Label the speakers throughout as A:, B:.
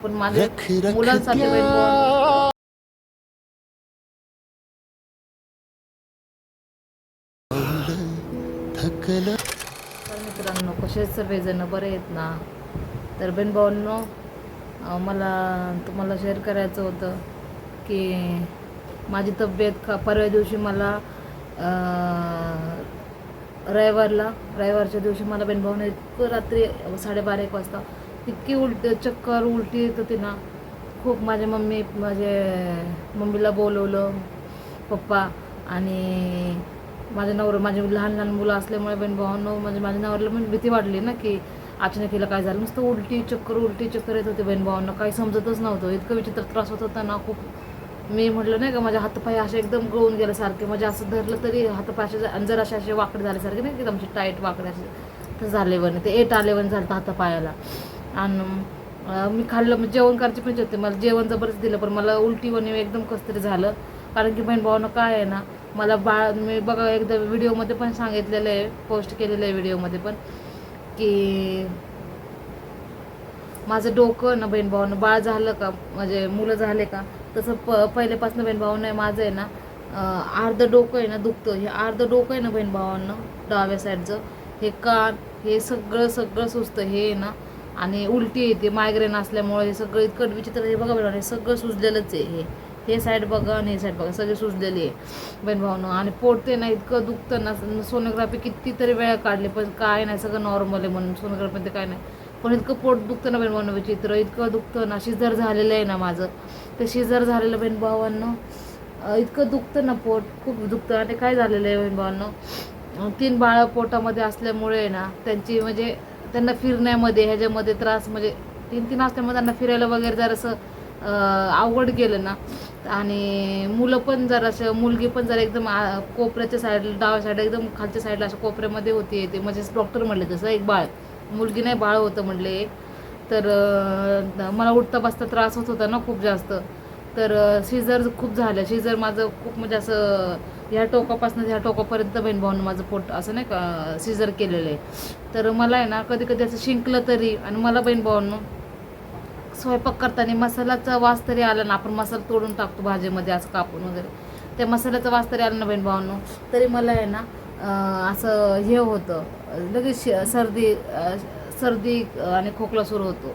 A: पण माझे मुलांसाठी तर मित्रांनो कसे सगळेजण बरे आहेत ना? तर बहीण भावांनो अं, मला तुम्हाला शेअर करायचं होतं की माझी तब्येत का परवा दिवशी मला रविवारला रविवारच्या दिवशी मला बहीण भाऊने इतकं रात्री साडेबारा एक वाजता इतकी उलट चक्कर उलटी येत होती ना खूप माझ्या मम्मी माझे मम्मीला बोलवलं पप्पा आणि माझ्या नवर माझे लहान लहान मुलं असल्यामुळे बहीण भावांनो म्हणजे माझ्या नवऱ्याला म्हणजे भीती वाटली ना की अचानक हिला काय झालं? नुसतं उलटी चक्कर उलटी चक्कर येत होते बहीण भावांना काही समजतच नव्हतं. इतकं विचित्र त्रास होत होता ना खूप. मी म्हटलं नाही का माझ्या हातपाय असे एकदम गळून गेल्यासारखे म्हणजे असं धरलं तरी हातपाय असे जर असे असे वाकडे झाल्यासारखे नाही की असे टाईट वाकडे असे तर झाले बने ते एट आले वन झालं हातापायाला. आणि मी खाल्लं म्हणजे जेवण करायची पण होते. मला जेवण जबरच दिलं पण मला उलटी वणी एकदम कसं तरी झालं. कारण की बहीण भावानं काय आहे ना मला बाळ मी बघा एकदा व्हिडिओमध्ये पण सांगितलेलं आहे पोस्ट केलेलं आहे व्हिडिओमध्ये पण की माझं डोकं ना बहीण भावानं बाळ झालं का म्हणजे मुलं झाले का तसं प पहिल्यापासून बहीण भावानं आहे माझं आहे ना अर्धं डोकं आहे ना दुखतं. हे अर्धं डोकं आहे ना बहीण भावांना डाव्या साईडचं हे कान हे सगळं सगळं सुचतं हे आहे ना आणि उलटी येते मायग्रेन असल्यामुळे हे सगळं इतकं विचित्र हे बघा बघा हे सगळं सुजलेलंच आहे हे. हे साईड बघा आणि हे साईड बघा सगळे सुजलेली आहे. बहीण भाऊनं आणि पोटते ना इतकं दुखतं ना सोनोग्राफी कितीतरी वेळा काढली पण काय नाही सगळं नॉर्मल आहे म्हणून सोनोग्राफी ते काय नाही. पण इतकं पोट दुखतं ना बहीण भावनं विचित्र इतकं दुखतं ना शिजर झालेलं आहे ना माझं. ते शिजर झालेलं बहीण भावांना इतकं दुखतं ना पोट खूप दुखतं. आणि काय झालेलं आहे बहीण भावांना तीन बाळं पोटामध्ये असल्यामुळे आहे ना त्यांची म्हणजे त्यांना फिरण्यामध्ये ह्याच्यामध्ये त्रास म्हणजे तीन तीन असल्यामुळे त्यांना फिरायला वगैरे जरासं आवड अवघड गेलं ना. आणि मुलं पण जरासं मुलगी पण जरा एकदम कोपऱ्याच्या साईडला डाव्या साईड एकदम खालच्या साईडला असं कोपऱ्यामध्ये होती ते. म्हणजे डॉक्टर म्हणले तसं एक बाळ. मुलगी नाही बाळ होतं म्हणले तर मला उठता बसता त्रास होत होता ना खूप जास्त. तर सीझर खूप झालं. शिजर माझं खूप म्हणजे असं ह्या टोकापासून ह्या टोकापर्यंत बहीण भाऊन माझं पोट असं नाही का सिजर केलेलं आहे. तर मला आहे ना कधी कधी असं शिंकलं तरी आणि मला बहीण भाऊन स्वयंपाक करताना मसाल्याचा वास तरी आला ना आपण मसाला तोडून टाकतो भाजीमध्ये असं कापून वगैरे. त्या मसाल्याचा वास तरी आला ना बहीण भावांनो तरी मला आहे ना असं हे होतं लगेच सर्दी सर्दी आणि खोकला सुरू होतो.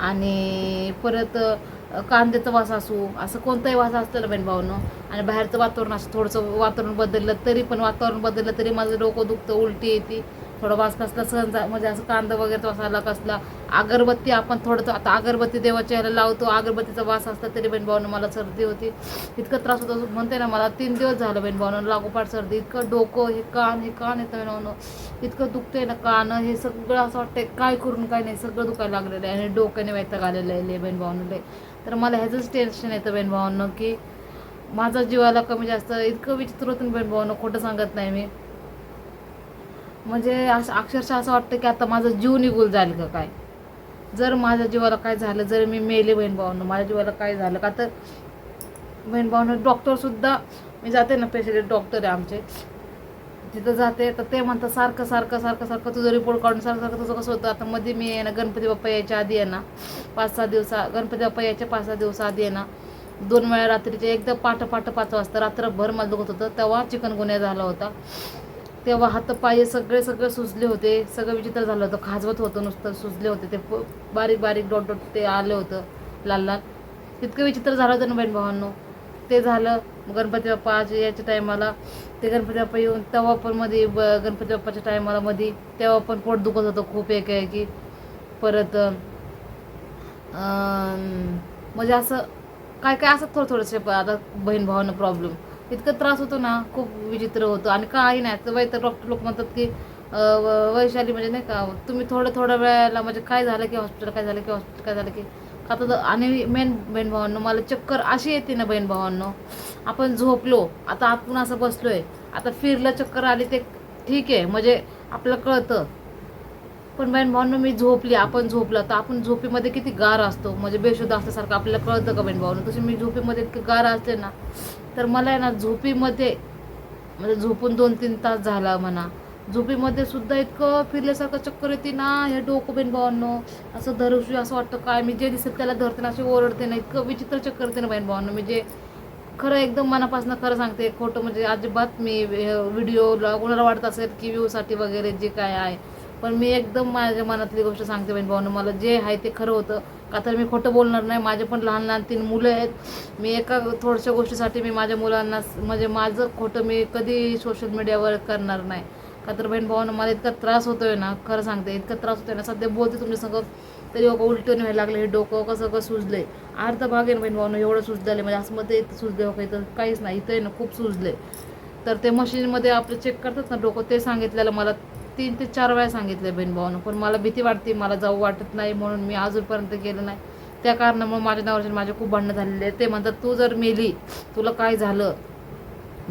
A: आणि परत कांद्याचा वास असू असं कोणताही वास असतं ना बहीण आणि बाहेरचं वातावरण असं थोडंसं वातावरण बदललं तरी पण वातावरण बदललं तरी माझं डोकं दुखतं उलटी येते. थोडं वास कसला सहन म्हणजे असं कांदा वगैरे वास आला कसला. अगरबत्ती आपण थोडं आता अगरबत्ती देवाच्या ह्याला लावतो अगरबत्तीचा वास असला तरी बहीण मला सर्दी होती. इतका त्रास होतो म्हणते ना मला तीन दिवस झालं बहीण भावानं लागोपाठ सर्दी इतकं डोकं हे कान हे कान येतं बहीण इतकं दुखतंय ना कान हे सगळं असं वाटतंय काय करून काय नाही सगळं दुखायला लागलेलं आहे. आणि डोक्याने वैताग आलेलं आहे लय बहीण भावानं लय. तर मला ह्याचंच टेन्शन येतं बहीण की माझा जीवाला कमी जास्त इतकं विचित्र होतं ना बहीण खोटं सांगत नाही मी. म्हणजे असं अक्षरशः असं वाटतं की आता माझा जीव निघून जाईल का काय? जर माझ्या जीवाला काय झालं जर मी मेले बहीण भावानं माझ्या जीवाला काय झालं? का तर बहीण भावानं डॉक्टरसुद्धा मी जाते ना पेशंट डॉक्टर आहे आमचे. तिथं जाते तर ते म्हणतात सारखं सारखं सारखं सारखं तुझं रिपोर्ट काढून सारखं सारखं तुझं कसं होतं? आता मध्ये मी आहे ना गणपती बाप्पा यायच्या आधी आहे ना पाच सहा दिवसा गणपती बाप्पा यायच्या पाच सहा दिवसा आधी आहे ना दोन वेळा रात्रीचे एकदम पाठ पाठ पाच वाजता रात्रभर मला दुखत होतं तेव्हा चिकनगुन्या झाला होता. तेव्हा हातपाय सगळे सगळे सुजले होते. सगळं विचित्र झालं होतं. खाजवत होतं नुसतं सुजले होते. ते प- बारीक बारीक डॉट डॉट ते आलं होतं लाल लाल. तितकं विचित्र झालं होतं ना बहीण भावांनो. ते झालं गणपती बाप्पा याच्या टायमाला. ते गणपती बाप्पा येऊन तेव्हा पण मध्ये ब गणपती बाप्पाच्या टायमाला मध्ये तेव्हा पण पोट दुखत होतं खूप एक आहे की परत म्हणजे असं काय काय असं थोडं थोडंसे आता बहीण भावानं प्रॉब्लेम इतकं त्रास होतो ना खूप विचित्र होतं. आणि काही नाही तर वै तर डॉक्टर लोक म्हणतात की व- वैशाली म्हणजे नाही का तुम्ही थोडं थोड्या वेळेला म्हणजे काय झालं की हॉस्पिटल काय झालं की हॉस्पिटल काय झालं की आता तर- आणि मेन बहीण भावांनो मला चक्कर अशी येते ना बहीण भावांनो आपण झोपलो आता आपण असं बसलो आहे आता फिरलं चक्कर आली ते ठीक आहे म्हणजे आपलं कळतं. पण बहीण भावांनो मी झोपली आपण झोपला. तर आपण झोपेमध्ये किती गार असतो. म्हणजे बेशुद्ध असल्यासारखं आपल्याला कळतं का बहीण भाऊ तशी मी झोपेमध्ये इतकं गार असते ना तर मला आहे ना झोपीमध्ये म्हणजे झोपून दोन तीन तास झाला म्हणा. झोपेमध्ये सुद्धा इतकं फिरल्यासारखं चक्कर येते ना हे डोकं बहीण भावांनो. असं धरूशी असं वाटतं काय मी जे दिसत त्याला धरते ना असे ओरडते ना. इतकं विचित्र चक्कर येते ना बहीण भावांनो. मी जे खरं एकदम मनापासून खरं सांगते खोटं म्हणजे अजिबात मी व्हिडिओला कोणाला वाटत असेल की व्ह्यूसाठी वगैरे जे काय आहे पण मी एकदम माझ्या मनातली गोष्ट सांगते बहीण भावांनो मला जे आहे ते खरं होतं. का तर मी खोटं बोलणार नाही. माझे पण लहान लहान तीन मुलं आहेत. मी एका थोड्याशा गोष्टीसाठी मी माझ्या मुलांना म्हणजे माझं खोटं मी कधी सोशल मीडियावर करणार नाही. का तर बहीण भावानं मला इतका त्रास होतोय ना खरं सांगते इतका त्रास होतोय ना सध्या बोलते तुमच्या सगळं तरी अगं उलटून व्हायला लागलं हे डोकं कसं कसं सुजलंय. अर्धा भाग आहे ना बहीण भावानं एवढं सुजलेलं म्हणजे असं मध्ये सुजले हो तर काहीच नाही. इथं आहे ना खूप सुजले तर ते मशीनमध्ये आपलं चेक करतात ना डोकं ते सांगितलेलं मला. तीन ते चार वेळा सांगितलं बहीण भावानं पण मला भीती वाटते मला जाऊ वाटत नाही म्हणून मी अजूनपर्यंत गेलं नाही. त्या कारणामुळे माझ्या नवऱ्याने माझे खूप भांडणं झालेले आहेत. ते म्हणतात तू जर मेली तुला काय झालं?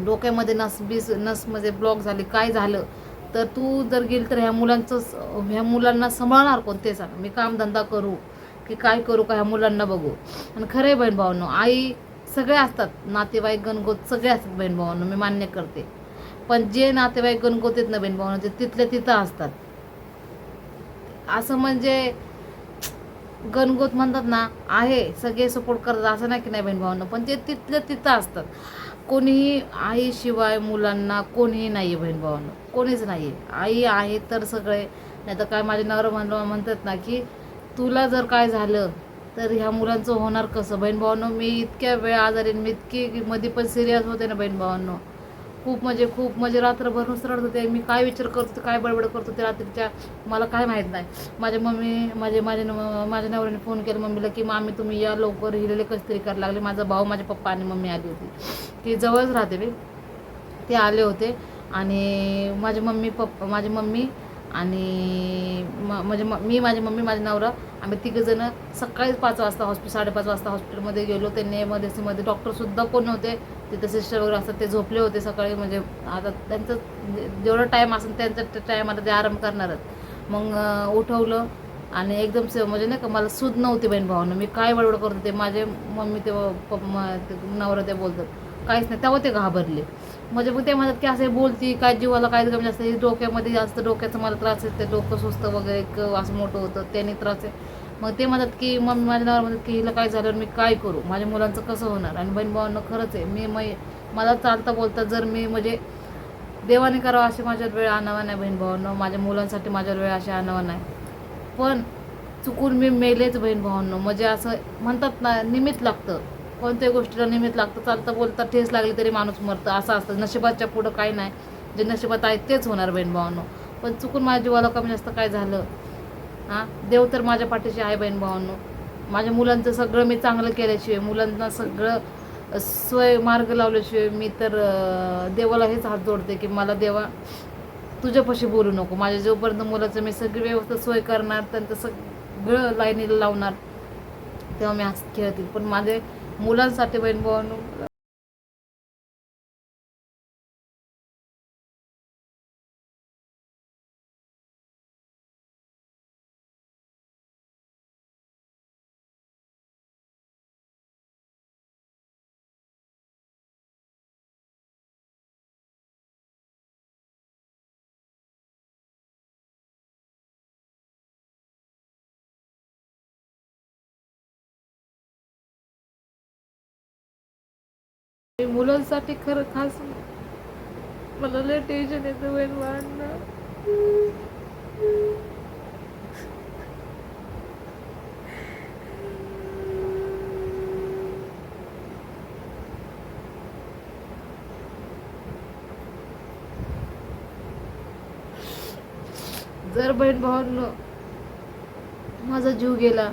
A: डोक्यामध्ये नस बीस नसमध्ये म्हणजे ब्लॉक झाली काय झालं? तर तू जर गेली तर ह्या मुलांचं ह्या मुलांना सांभाळणार कोण? ते सांग. मी कामधंदा करू की काय करू का ह्या मुलांना बघू? आणि खरे बहीण भावांनो आई सगळे असतात नातेवाईक गणगोत सगळे असतात बहीण भावांनो मी मान्य करते. पण जे नातेवाईक गणगोतीत नवीन ना ते म्हणजे तिथल्या तिथं असतात. असं म्हणजे गणगोत म्हणतात ना आहे सगळे सपोर्ट करतात असं नाही की नाही बहीण पण ते तिथल्या तिथं असतात. कोणीही आईशिवाय मुलांना कोणीही नाही आहे बहीण भावांनो कोणीच नाही आहे आई आहे तर सगळे नाही तर काय माझे नवरा म्हण म्हणतात ना की तुला जर काय झालं तर ह्या मुलांचं होणार कसं? बहीण भावांनो मी इतक्या वेळ आजारी मी इतकी मध्ये पण सिरियस होते ना बहीण भावांनो. खूप म्हणजे खूप म्हणजे रात्रभर नुसतं रडत होते. मी काय विचार करतो काय बडबड करतो ते रात्रीच्या मला काय माहीत नाही. माझ्या मम्मी माझे माझे न- माझ्या नवऱ्याने फोन केला मम्मीला की मामी तुम्ही या लवकर हिलेले कसं तरी करायला लागले. माझा भाऊ माझे पप्पा आणि मम्मी आली होती. ती जवळच राहते मी ते आले होते आणि माझी मम्मी पप्पा माझी मम्मी आणि म- म्हणजे म- मी माझी मम्मी माझा नवरा आम्ही तिघंजणं सकाळीच पाच वाजता हॉस्पिटल साडेपाच वाजता हॉस्पिटलमध्ये गेलो. त्यांनी एमर्जन्सीमध्ये डॉक्टरसुद्धा कोण नव्हते. तिथं सिस्टर वगैरे असतात ते झोपले होते सकाळी. म्हणजे आता त्यांचं जेवढं जेवढा टाईम असेल त्यांच्या टायमाला ते आराम करणारच. मग उठवलं आणि एकदम से म्हणजे नाही का मला सूद नव्हती बहीण भावानं. मी काय बडबड करत होते? माझे मम्मी ते नवरा ते बोलतात काहीच नाही. तेव्हा ते घाबरले. म्हणजे मग ते म्हणतात की असे बोलती काय जीवाला काय कमी जास्त डोक्यामध्ये जास्त डोक्याचा मला त्रास येते ते डोकं सुस्त वगैरे असं मोठं होतं त्याने त्रास आहे. मग ते म्हणतात की मम्मी माझ्या नावावर म्हणतात की हिला काय झालं मी काय करू? माझ्या मुलांचं कसं होणार? आणि बहीण भावांना खरंच आहे मी मै मला चालता बोलता जर मी म्हणजे देवाने करावं अशी माझ्यावर वेळ आणावा नाही बहीण भावांना माझ्या मुलांसाठी माझ्यावर वेळ अशी आणावा नाही. पण चुकून मी मेलेच बहीण भावांना म्हणजे असं म्हणतात ना निमित्त लागतं. कोणत्याही गोष्टीला निमित्त लागतं चालता बोलता ठेस लागली तरी माणूस मरतं. असं असतं. नशिबाच्या पुढं काही नाही. जे नशिबात आहे तेच होणार बहीण भावांनो. पण चुकून माझ्या जीवाला कमी जास्त काय झालं? हां? देव तर माझ्या पाठीशी आहे बहीण भावांनो. माझ्या मुलांचं सगळं मी चांगलं केल्याशिवाय मुलांना सगळं स्वय सोय मार्ग लावल्याशिवाय मी तर देवाला हेच हात जोडते की मला देवा तुझ्यापाशी बोलू नको. माझ्या जोपर्यंत मुलाचं मी सगळी व्यवस्था सोय करणार त्यांचं सगळं लाईनीला लावणार तेव्हा मी हसत खेळतील. पण माझे मुलांसाठी बहीण भावांनो मुलांसाठी खरं खास मला लय टेन्शन येतं बहीण भावांना जर बहीण भावांनो माझा जीव गेला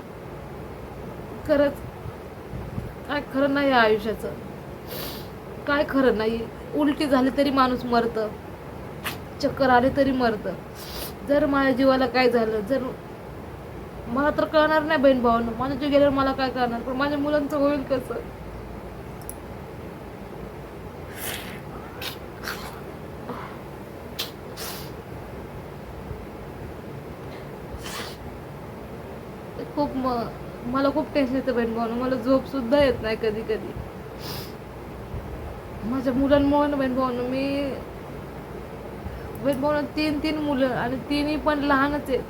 A: खरंच काय खरं नाही या आयुष्याचं. काय खरं नाही. उलटी झाली तरी माणूस मरतं. चक्कर आले तरी मरतं. जर माझ्या जीवाला काय झालं जर मला तर कळणार नाही बहीण भावानं. माझ्या जीव गेल्यावर मला काय करणार? पण माझ्या मुलांचं होईल कसं? खूप म मला खूप टेन्शन येतं बहीण भावानं. मला झोप सुद्धा येत नाही कधी कधी माझ्या मुलांमुळे ना बहीण भावानं मी बहीण भाऊ तीन तीन मुलं आणि तिन्ही पण लहानच आहेत.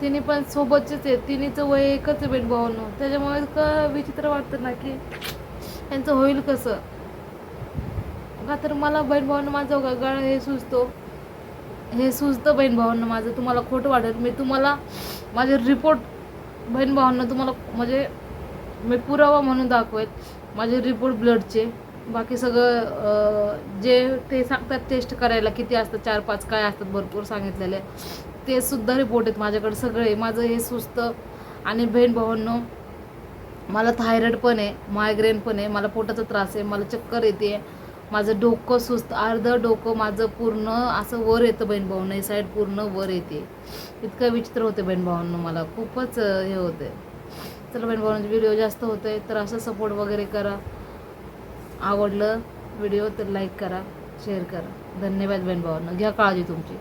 A: तिन्ही पण सोबतचेच आहेत. तिन्हीचं वय एकच आहे बहीण भावांनो. त्याच्यामुळे इतकं विचित्र वाटतं ना की यांचं होईल कसं? का तर मला बहीण भावांना माझं गळ हे सुचतो हे सुचतं बहीण भावांना माझं. तुम्हाला खोटं वाटेल मी तुम्हाला माझे रिपोर्ट बहीण भावांना तुम्हाला म्हणजे मी पुरावा म्हणून दाखवेल. माझे रिपोर्ट ब्लडचे बाकी सगळं जे ते सांगतात टेस्ट करायला किती असतात चार पाच काय असतात भरपूर सांगितलेले. ते सुद्धा रिपोर्ट आहेत माझ्याकडे सगळे. माझं हे सुस्त आणि बहीण भावांनो मला थायरॉइड पण आहे मायग्रेन पण आहे मला पोटाचा त्रास आहे मला चक्कर येते. माझं डोकं सुस्त अर्धं डोकं माझं पूर्ण असं वर येतं बहीण भाऊंना ही साईड पूर्ण वर येते. इतकं विचित्र होते बहीण भावांना मला. खूपच हे होते. चला बहीण भावांचे व्हिडिओ जास्त होते तर असं सपोर्ट वगैरे करा. आवडलं व्हिडिओ तर लाईक करा शेअर करा. धन्यवाद बहीण भावांना घ्या काळजी तुमची.